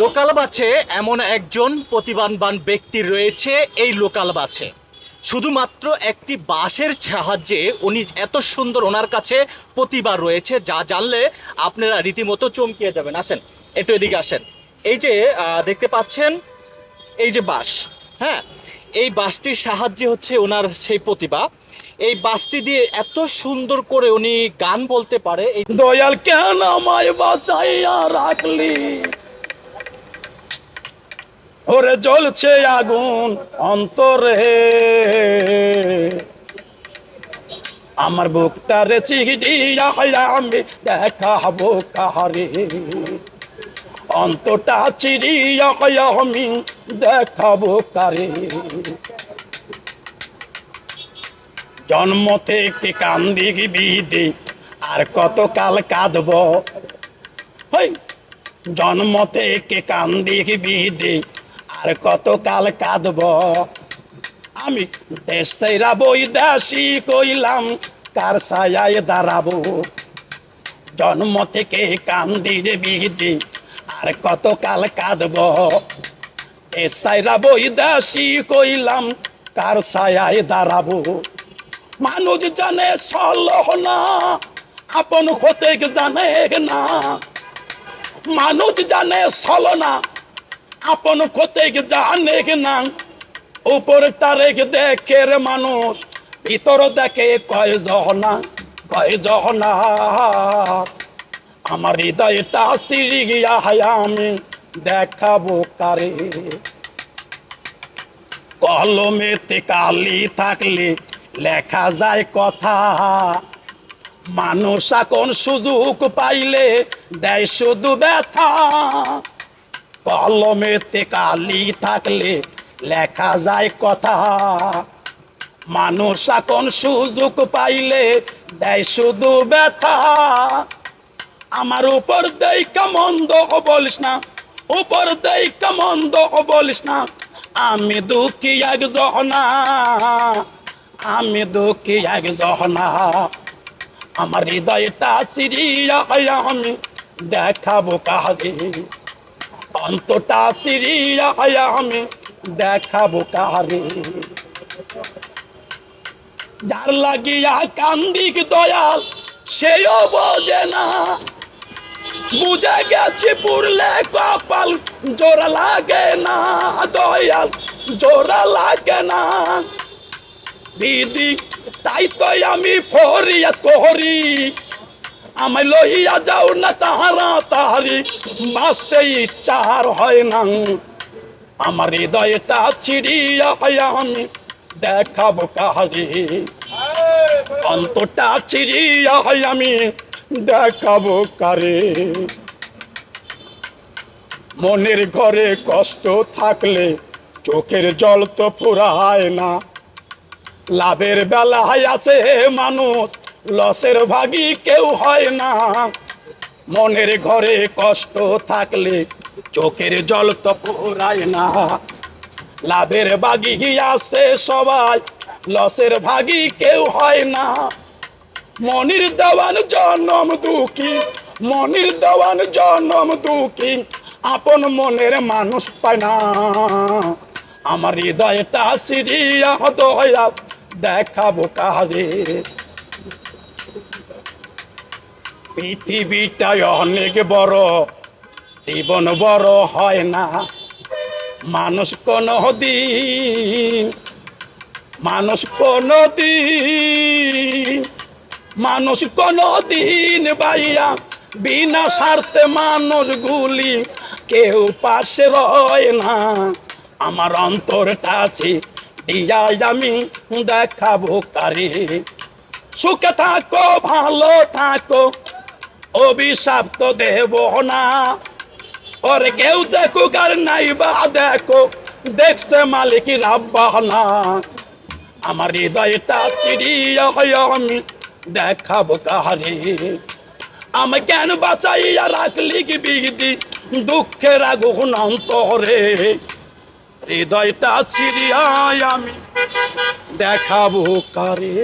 Local বাছে এমন একজন প্রতিভাবান ব্যক্তি রয়েছে এই লোকাল বাছে শুধুমাত্র একটি বাঁশের সাহায্যে উনি এত সুন্দর ওনার কাছে প্রতিভা রয়েছে, যা জানলে আপনারা রীতিমতো চমকিয়ে যাবেন। আসেন, একটু এদিকে আসেন। এই যে দেখতে পাচ্ছেন, এই যে বাস হ্যাঁ? এই বাসটির সাহায্যে হচ্ছে ওনার সেই প্রতিভা। এই বাসটি দিয়ে এত সুন্দর করে উনি গান বলতে পারে। দয়াল, কেন আমায় বাঁচাইয়া রাখলি? ওরে জ্বলছে আগুন অন্তরে। আমার বুকটা রে চিড়িয়া আমি দেখাবো কাহারে। অন্তটা চিড়িয়া আমি দেখাবো কারে। জন্ম থেকে কান্দি বিদে, আর কত কাল কাঁদব জন্ম থেকে কান্দি বিদে আর কত কাল কাঁদব? আমি দেশ সেরা বই দেশি কইলাম, কার সায়ায় দাঁড়াবো? জন্ম থেকে কান্দি বিদে আর কত কাল কাঁদব? দেশ সাইরা বই দেশি কইলাম, কার সায়ায় দাঁড়াবো? মানুষ জানে সলহ না, আপন হতে জানে না। মানুষ জানে সল আপন হতে জানে না? উপরটা রেখে দেখে রে মানুষ, ভিতর দেখে কয় জহনা কয় জহনা। আমার হৃদয়টা সিঁড়ি গিয়া আমি দেখাবো কারে? কলমেতে কালি থাকলে লেখা যায় কথা। মানুষ এখন সুযোগ পাইলে দেয় শুধু ব্যথা। কলমেতে কালি থাকলে লেখা যায় কথা। মানুষ এখন সুযোগ পাইলে দেয় শুধু ব্যথা। আমার উপর দেই মন্দ বলিস না, উপর দেই মন্দ বলিস না। আমি দুঃখী এক জহনা, আমি দুঃখী এক জহনা। আমার হৃদয়টা সিরিয়া আমি দেখাবো কাহারে অন্তটা সিরিয়া আমি দেখাবো কাহারে যার লাগিয়া কান্দিক দয়াল, সেও বোঝে না। বুঝে গেছি পুরলে কপাল জোড়া লাগে না দয়াল জোড়া লাগে না। দিদি তাই তো আমি ফরিয়াত করি। আমায় লইয়া যাও না তাহারা তাহারি, বাঁচতে ইচ্ছার হয় না। আমার হৃদয়টা ছিড়িয়া হয় আমি দেখাবো কাহারি। অন্তটা ছিড়িয়া হয় আমি দেখাবো কারে। মনের ঘরে কষ্ট থাকলে চোখের জল তো ফুরায় না। লাভের বেলায় আছে মানুষ লসের ভাগি কেউ হয় না। মনের ঘরে কষ্ট থাকলে চোখের জল তো পোড়ায় না। লাভের বাগি আসে সবাই, লসের ভাগি কেউ হয় না। মনির দেওয়ান জনম দুঃখী, মনির দেওয়ান জনম দুঃখী, আপন মনের মানুষ পায় না। আমার হৃদয়টা সিরিয়া দয়া দেখাবো কারে পৃথিবীটাই অনেক বড়। জীবন বড় হয় না। মানুষ কোনো দিন মানুষ কোনো দিন মানুষ কোনো দিন বাইয়া বিনা স্বার্থে মানুষ গুলি কেউ পাশে রয় না। আমার অন্তরটা আছে, দিয়াই আমি দেখাবো কারে। সুখে থাকো, ভালো থাকো অভিশাপ তো দেব না ওরে কেউ দেখুক আর নাই বা দেখো দেখছে মালিক না আমার হৃদয়টা চিড়িয়া হয়, আমি দেখাবো কাহারে। আমি কেন বাঁচাইয়া রাখলি কি বিধি? দুঃখের আগুন অন্তরে। হৃদয়টা চিড়িয়ায়, আমি দেখাবো কারে।